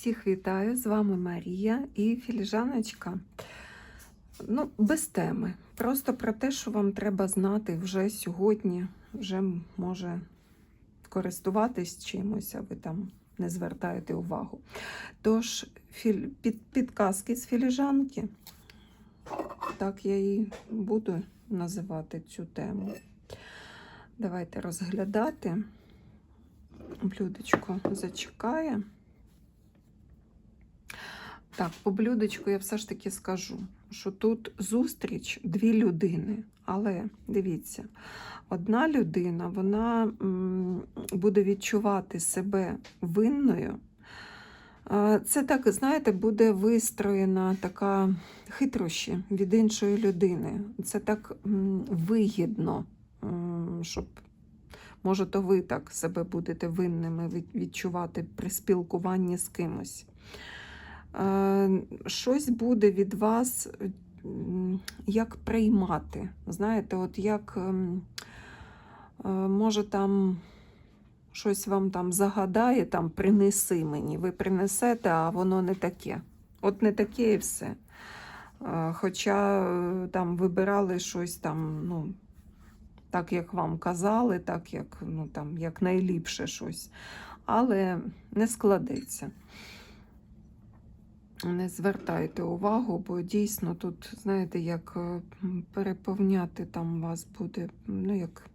Всіх вітаю, з вами Марія і філіжаночка. Ну, без теми. Просто про те, що вам треба знати вже сьогодні, вже може користуватись чимось, а ви там не звертаєте увагу. Тож, підказки з філіжанки, так я і буду називати цю тему. Давайте розглядати. Блюдечко зачекає. Так, по блюдечку я все ж таки скажу, що тут зустріч дві людини. Але дивіться, одна людина вона буде відчувати себе винною. Це так, знаєте, буде вистроєна така хитрощі від іншої людини. Це так вигідно, щоб Може, то ви так себе будете винними відчувати при спілкуванні з кимось. Е, Щось буде від вас як приймати. Знаєте, от як ем, е, може там щось вам там загадає, там принеси мені, ви принесете, а воно не таке. От не таке і все. Е, Хоча там вибирали щось там, ну, так, як вам казали, так, як, ну, там, як найліпше щось. Але не складеться. Не звертайте увагу, бо дійсно тут, знаєте, як е, переповняти там вас буде, ну як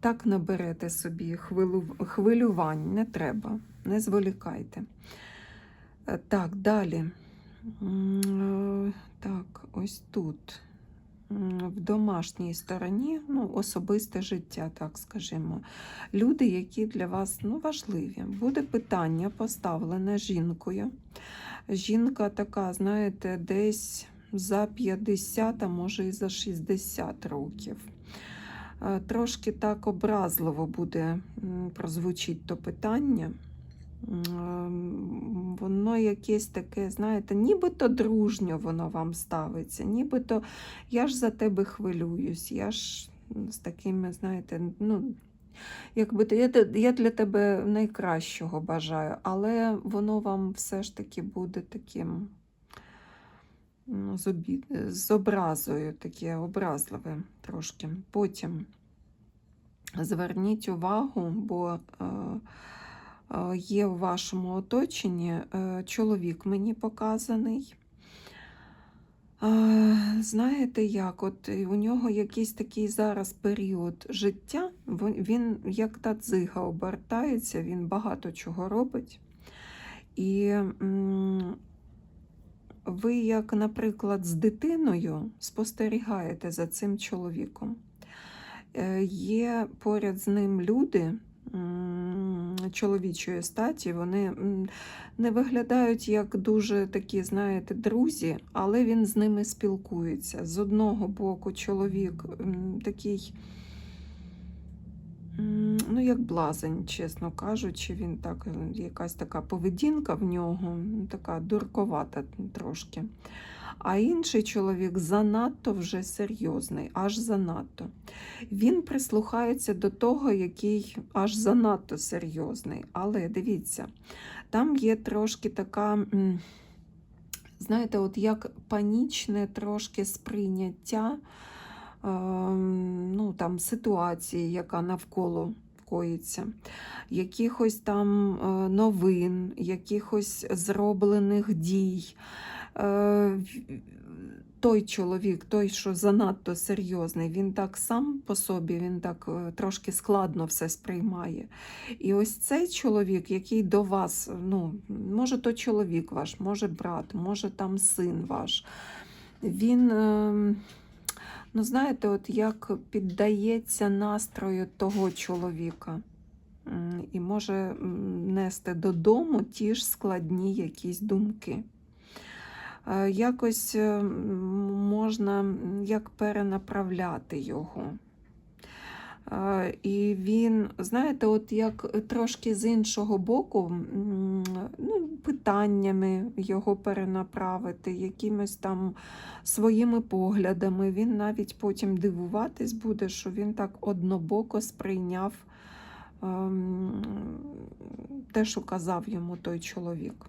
так наберете собі хвилю, хвилювань, не треба, не зволікайте. Е, Так, далі. Е, Так, ось тут. В домашній стороні, ну, особисте життя, так скажімо. Люди, які для вас ну, важливі. Буде питання поставлене жінкою. Жінка така, знаєте, десь за 50, а може і за 60 років. Е, Трошки так образливо буде прозвучить то питання. Воно якесь таке, знаєте, нібито дружньо воно вам ставиться, нібито я ж за тебе хвилююсь, я ж з такими, знаєте, ну, якби я, я для тебе найкращого бажаю, але воно вам все ж таки буде таким ну, з образою, таке образливе трошки. Потім зверніть увагу, бо е, е, є в вашому оточенні е, чоловік мені показаний. Е, Знаєте як, от е, у нього якийсь такий зараз період життя, він, як та дзига обертається, він багато чого робить. І ви, як, наприклад, з дитиною спостерігаєте за цим чоловіком. Е, Є поряд з ним люди чоловічої статі, вони не виглядають як дуже такі, знаєте, друзі, але він з ними спілкується. З одного боку, чоловік такий, ну, як блазень, чесно кажучи, він так, якась така поведінка в нього, така дурковата трошки. А інший чоловік занадто вже серйозний, аж занадто. Він прислухається до того, який аж занадто серйозний. Але дивіться, там є трошки така, знаєте, от як панічне трошки сприйняття ем, ну, там, ситуації, яка навколо коїться, якихось там е, новин, якихось зроблених дій. Е, Той чоловік, той, що занадто серйозний, він так сам по собі, він так е, трошки складно все сприймає. І ось цей чоловік, який до вас, ну, може, то чоловік ваш, може брат, може там син ваш, він, е, ну, знаєте, от як піддається настрою того чоловіка. І може нести додому ті ж складні якісь думки. Е, Якось е, можна як перенаправляти його. Е, І він, знаєте, от як трошки з іншого боку, ну, питаннями його перенаправити, якимось там своїми поглядами. Він навіть потім дивуватись буде, що він так однобоко сприйняв ем, те, що казав йому той чоловік.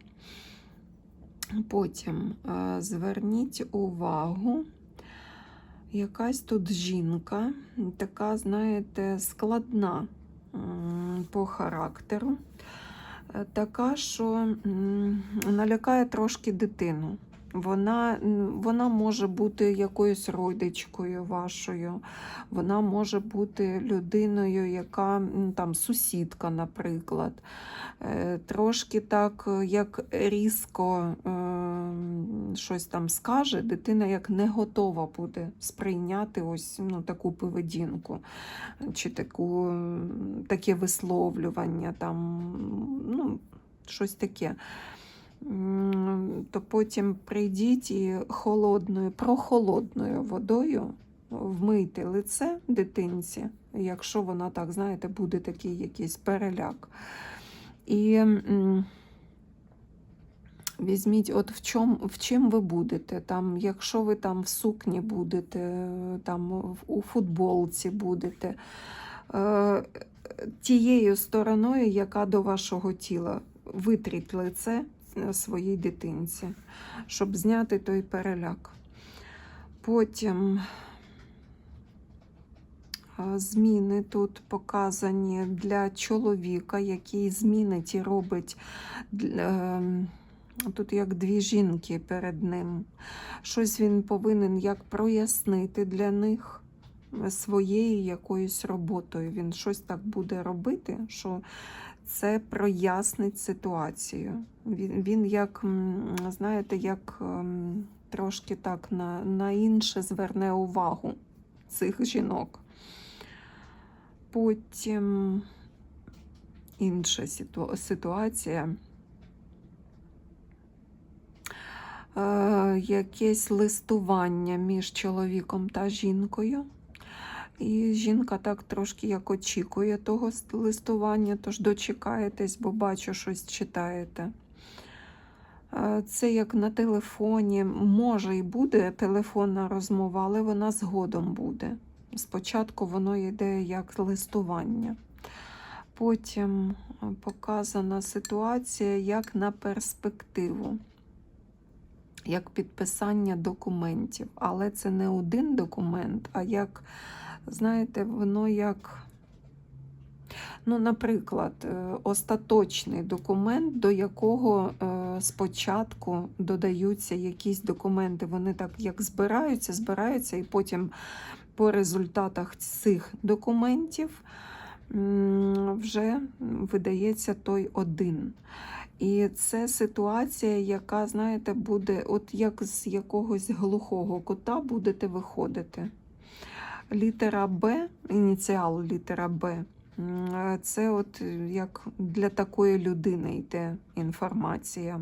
Потім е, зверніть увагу, якась тут жінка, така, знаєте, складна по характеру, Е, така, що налякає трошки дитину. Вона, вона може бути якоюсь родичкою вашою, вона може бути людиною, яка там сусідка, наприклад. Е, Трошки так, е, як різко е, щось там скаже, дитина як не готова буде сприйняти ось ну, таку поведінку чи таку, таке висловлювання, там, ну, щось таке. То потім прийдіть і холодною, прохолодною водою вмийте лице дитинці, якщо вона так, знаєте, буде такий якийсь переляк. І візьміть, от в чому в чим ви будете. Там, якщо ви там в сукні будете, там у футболці будете, е, тією стороною, яка до вашого тіла, витріть лице своїй дитинці, щоб зняти той переляк. Потім е, зміни тут показані для чоловіка, який зміни ті робить. ем, Тут як дві жінки перед ним. Щось він повинен як прояснити для них своєю якоюсь роботою. Він щось так буде робити, що це прояснить ситуацію. Він, він як, знаєте, як ем, трошки так на, на інше зверне увагу цих жінок. Потім інша ситу- ситуація. Е, якесь листування між чоловіком та жінкою. І жінка так трошки як очікує того листування, тож дочекаєтесь, бо бачу, щось читаєте. Е, Це як на телефоні. Може і буде телефонна розмова, але вона згодом буде. Спочатку воно йде як листування. Потім е, показана ситуація як на перспективу, як підписання документів. Але це не один документ, а як, знаєте, воно як. Ну, наприклад, е, остаточний документ, до якого е, спочатку додаються якісь документи. Вони так як збираються, збираються, і потім по результатах цих документів вже видається той один. І це ситуація, яка, знаєте, буде, от як з якогось глухого кота будете виходити. Літера Б, ініціал літера Б. Це от як для такої людини йде інформація.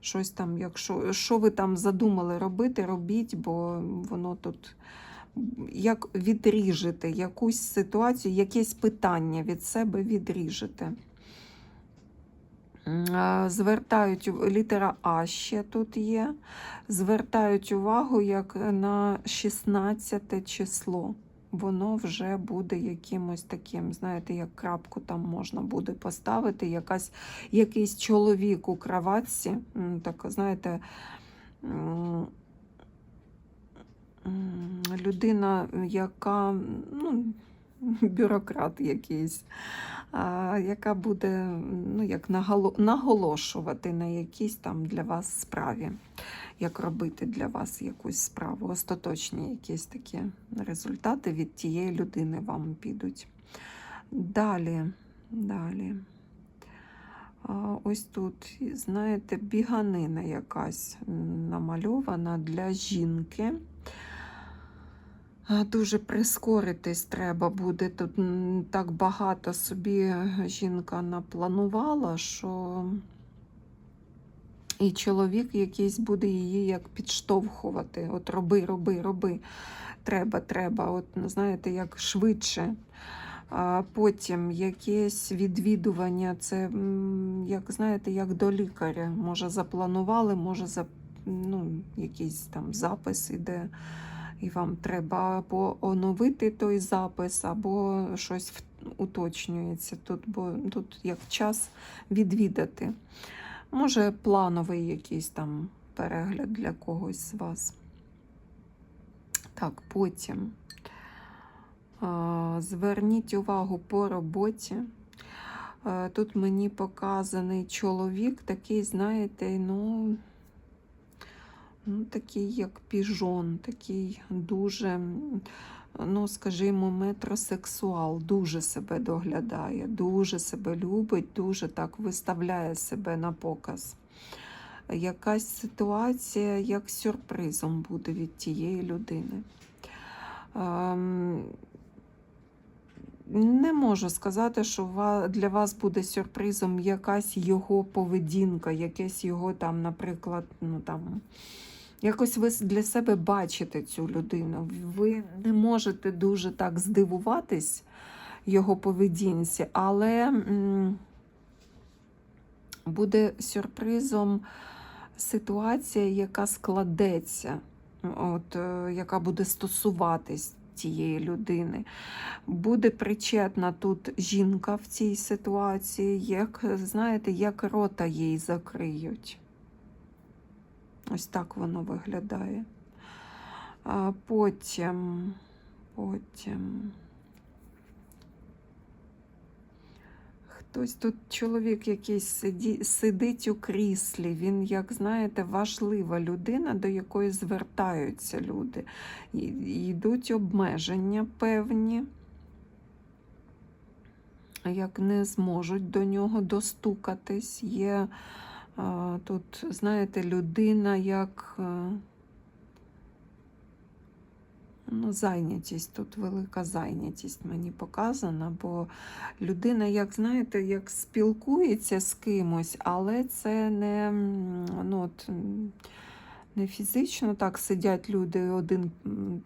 Щось там, якщо що ви там задумали робити, робіть, бо воно тут як відріжете якусь ситуацію, якесь питання від себе відріжете. Звертають літера А ще тут є. Звертають увагу як на 16 число. Воно вже буде якимось таким, знаєте, як крапку там можна буде поставити. Якась, якийсь чоловік у кроватці, так, знаєте, людина, яка ну, бюрократ якийсь, яка буде ну, як наголошувати на якійсь там для вас справі, як робити для вас якусь справу. Остаточні якісь такі результати від тієї людини вам підуть. Далі, далі. Ось тут, знаєте, біганина якась намальована для жінки. Дуже прискоритись треба буде. Тут так багато собі жінка напланувала, що і чоловік якийсь буде її як підштовхувати. От роби, роби, роби. Треба, треба. От, знаєте, як швидше. А потім якесь відвідування, це, як знаєте, як до лікаря. Може, запланували, може, за, ну, якийсь там запис іде і вам треба або оновити той запис, або щось уточнюється тут, бо тут як час відвідати. Може, плановий якийсь там перегляд для когось з вас. Так, потім зверніть увагу по роботі. Тут мені показаний чоловік, такий, знаєте, ну, ну такий як піжон, такий дуже, ну, скажімо, метросексуал, дуже себе доглядає, дуже себе любить, дуже так виставляє себе на показ. Якась ситуація як сюрпризом буде від тієї людини. Ем, не можу сказати, що для вас буде сюрпризом якась його поведінка, якесь його там, наприклад, ну там. Якось ви для себе бачите цю людину. Ви не можете дуже так здивуватись його поведінці, але буде сюрпризом ситуація, яка складеться, от, е, яка буде стосуватись тієї людини. Буде причетна тут жінка в цій ситуації, як, знаєте, як рота їй закриють. Ось так воно виглядає. Потім, потім. Хтось тут чоловік якийсь сиді, сидить у кріслі. Він, як знаєте, важлива людина, до якої звертаються люди. Йдуть обмеження певні, як не зможуть до нього достукатись. Є тут, знаєте, людина як. е, Ну, зайнятість, тут велика зайнятість мені показана, бо людина, як знаєте, як спілкується з кимось, але це не, ну, от, не фізично так сидять люди один,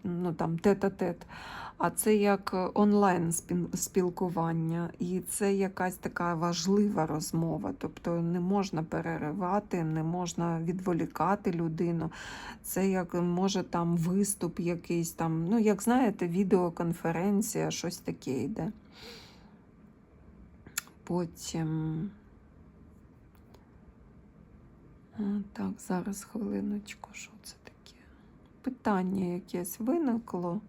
ну там тет-а-тет, а це як онлайн спілкування. І це якась така важлива розмова. Тобто не можна переривати, не можна відволікати людину. Це як може там виступ якийсь там, ну, як знаєте, відеоконференція, щось таке йде. Потім. А, Так, зараз хвилиночку, що це таке? Питання якесь виникло.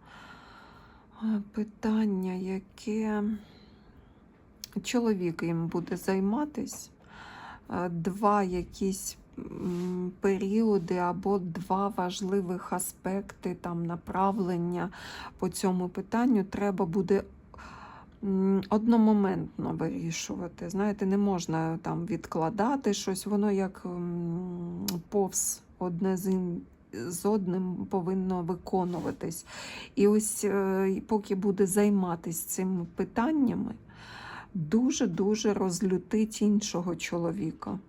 Питання, яке чоловік їм буде займатись. Два якісь періоди або два важливих аспекти там направлення по цьому питанню треба буде одномоментно вирішувати. Знаєте, не можна там відкладати щось, воно як повз одне з з одним повинно виконуватись. І ось е, поки буде займатися цими питаннями, дуже-дуже розлютить іншого чоловіка.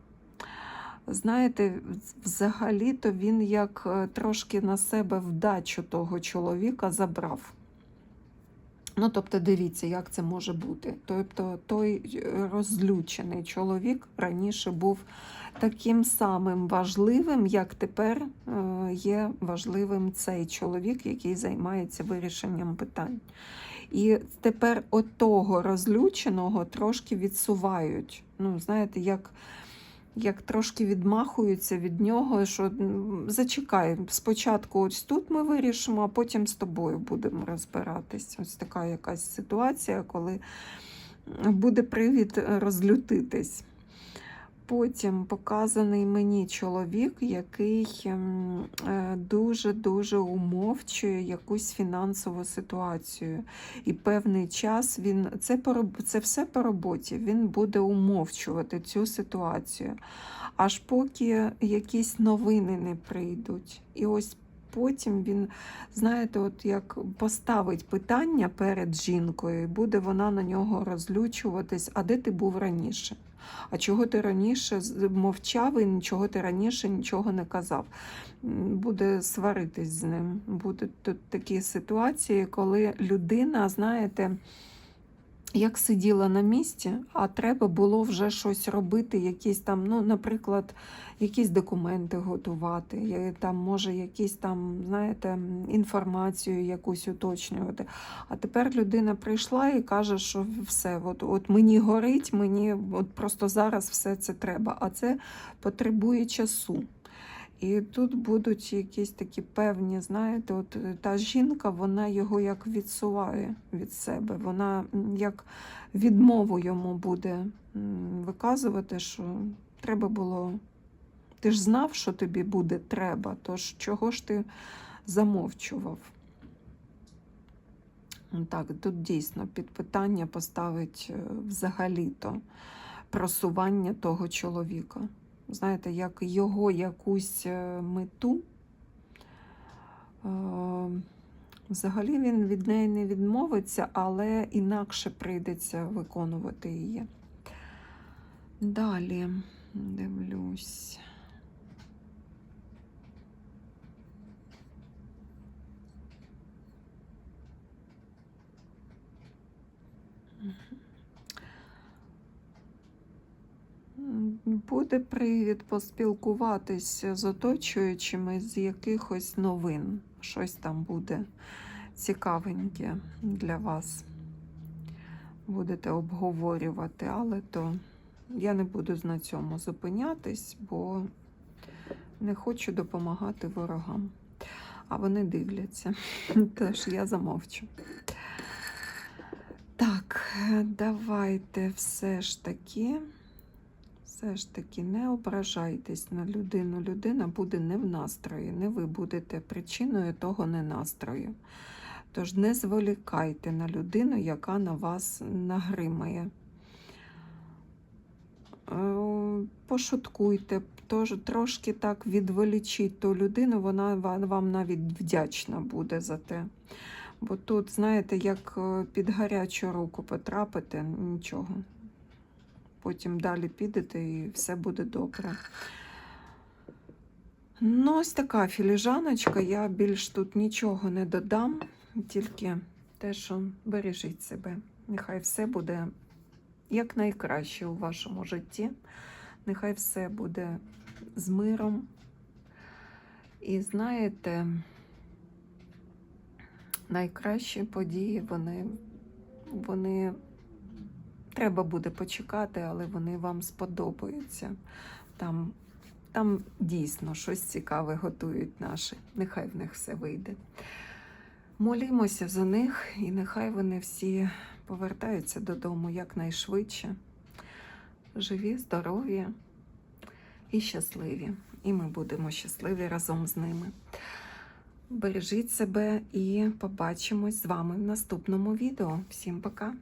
Знаєте, взагалі-то він як е, трошки на себе вдачу того чоловіка забрав. Ну, тобто, дивіться, як це може бути. Тобто, той е, розлючений чоловік раніше був таким самим важливим, як тепер е, є важливим цей чоловік, який займається вирішенням питань. І тепер того розлюченого трошки відсувають. Ну, знаєте, як як трошки відмахуються від нього, що зачекай, спочатку ось тут ми вирішимо, а потім з тобою будемо розбиратись. Ось така якась ситуація, коли буде привід е, розлютитись. Потім показаний мені чоловік, який ем, е, дуже-дуже умовчує якусь фінансову ситуацію. І певний час він це, це все по роботі. Він буде умовчувати цю ситуацію, аж поки якісь новини не прийдуть. І ось потім він, знаєте, от як поставить питання перед жінкою, і буде вона на нього розлючуватись, а де ти був раніше? А чого ти раніше мовчав і нічого ти раніше нічого не казав? Буде сваритись з ним. Будуть тут такі ситуації, коли людина, знаєте, як сиділа на місці, а треба було вже щось робити, якісь там, ну, наприклад, якісь документи готувати, там, може, якісь там, знаєте, інформацію якусь уточнювати. А тепер людина прийшла і каже, що все, от, от мені горить, мені от просто зараз все це треба. А це потребує часу. І тут будуть якісь такі певні, знаєте, от е, та жінка, вона його як відсуває від себе. Вона як відмову йому буде виказувати, що треба було. Ти ж знав, що тобі буде треба, тож чого ж ти замовчував? Так, тут дійсно під питання поставить е, взагалі-то просування того чоловіка. Знаєте, як його якусь е, мету. е, Взагалі він від неї не відмовиться, але інакше прийдеться виконувати її. Далі дивлюсь. Буде привід поспілкуватись з оточуючими з якихось новин. Щось там буде цікавеньке для вас. Будете обговорювати, але то я не буду на цьому зупинятись, бо не хочу допомагати ворогам. А вони дивляться. Тож я замовчу. Так, давайте все ж таки. Все ж таки не ображайтесь на людину. Людина буде не в настрої, не ви будете причиною того ненастрою. Тож не зволікайте на людину, яка на вас нагримає. Е, Пошуткуйте, тож, трошки так відволічіть ту людину, вона вам навіть вдячна буде за те. Бо тут, знаєте, як е, під гарячу руку потрапите, нічого потім далі підете і все буде добре. Ну, ось така філіжаночка. Я більш тут нічого не додам, тільки те, що бережіть себе. Нехай все буде якнайкраще у вашому житті. Нехай все буде з миром. І знаєте, найкращі події, вони, вони Треба буде почекати, але вони вам сподобаються. Там, там дійсно щось цікаве готують наші. Нехай в них все вийде. Молімося за них, і нехай вони всі повертаються додому якнайшвидше. Живі, здорові і щасливі. І ми будемо щасливі разом з ними. Бережіть себе і побачимось з вами в наступному відео. Всім пока!